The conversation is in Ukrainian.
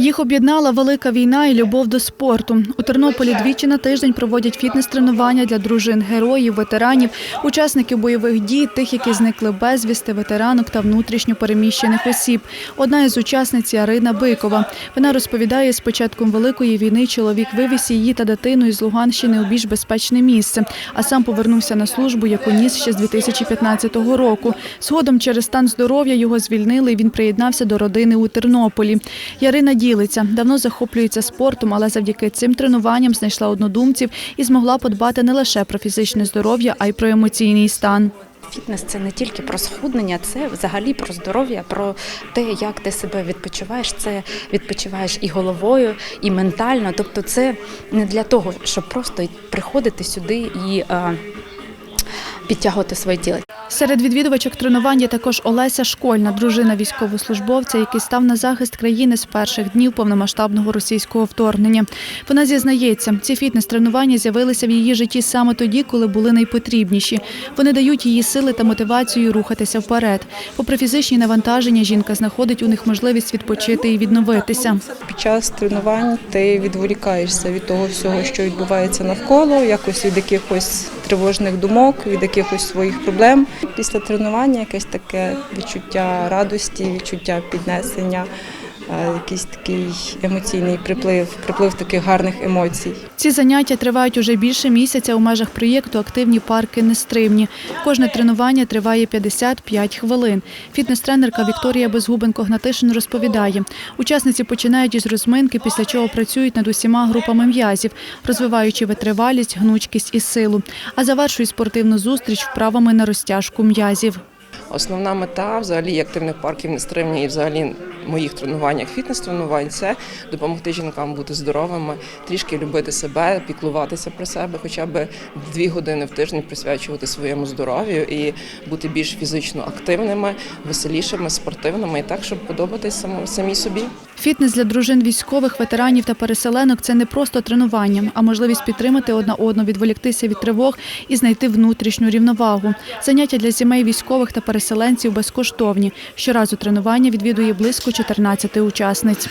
Їх об'єднала велика війна і любов до спорту. У Тернополі двічі на тиждень проводять фітнес-тренування для дружин героїв, ветеранів, учасників бойових дій, тих, які зникли безвісти, ветеранок та внутрішньо переміщених осіб. Одна із учасниць Ярина Бикова. Вона розповідає, з початком великої війни чоловік вивіз її та дитину із Луганщини у більш безпечне місце, а сам повернувся на службу, яку ніс ще з 2015 року. Згодом через стан здоров'я його звільнили, і він приєднався до родини у Тернополі. Ярина ділиться, давно захоплюється спортом, але завдяки цим тренуванням знайшла однодумців і змогла подбати не лише про фізичне здоров'я, а й про емоційний стан. Фітнес це не тільки про схуднення, це взагалі про здоров'я, про те, як ти себе відпочиваєш. Це відпочиваєш і головою, і ментально. Тобто, це не для того, щоб просто приходити сюди і е, підтягувати своє тіло. Серед відвідувачок тренувань є також Олеся Школьна, дружина військовослужбовця, який став на захист країни з перших днів повномасштабного російського вторгнення. Вона зізнається, ці фітнес-тренування з'явилися в її житті саме тоді, коли були найпотрібніші. Вони дають їй сили та мотивацію рухатися вперед. Попри фізичні навантаження, жінка знаходить у них можливість відпочити і відновитися. Під час тренувань ти відволікаєшся від того всього, що відбувається навколо, якось від якихось тривожних думок, від якихось своїх проблем. Після тренування якесь таке відчуття радості, відчуття піднесення, якийсь такий емоційний приплив, приплив таких гарних емоцій. Ці заняття тривають уже більше місяця у межах проєкту Активні парки нестримні. Кожне тренування триває 55 хвилин. Фітнес-тренерка Вікторія Безгубенко-Гнатишин розповідає, учасниці починають із розминки, після чого працюють над усіма групами м'язів, розвиваючи витривалість, гнучкість і силу, а завершують спортивну зустріч вправами на розтяжку м'язів. Основна мета взагалі активних парків нестримні і взагалі моїх тренуваннях, фітнес-тренувань це допомогти жінкам бути здоровими, трішки любити себе, піклуватися про себе, хоча б дві години в тиждень присвячувати своєму здоров'ю і бути більш фізично активними, веселішими, спортивними і так, щоб подобатись самій собі. Фітнес для дружин військових, ветеранів та переселенок це не просто тренування, а можливість підтримати одна одну, відволіктися від тривог і знайти внутрішню рівновагу. Заняття для сімей військових та переселенців безкоштовні. Щоразу тренування відвідує близько 14 учасниць.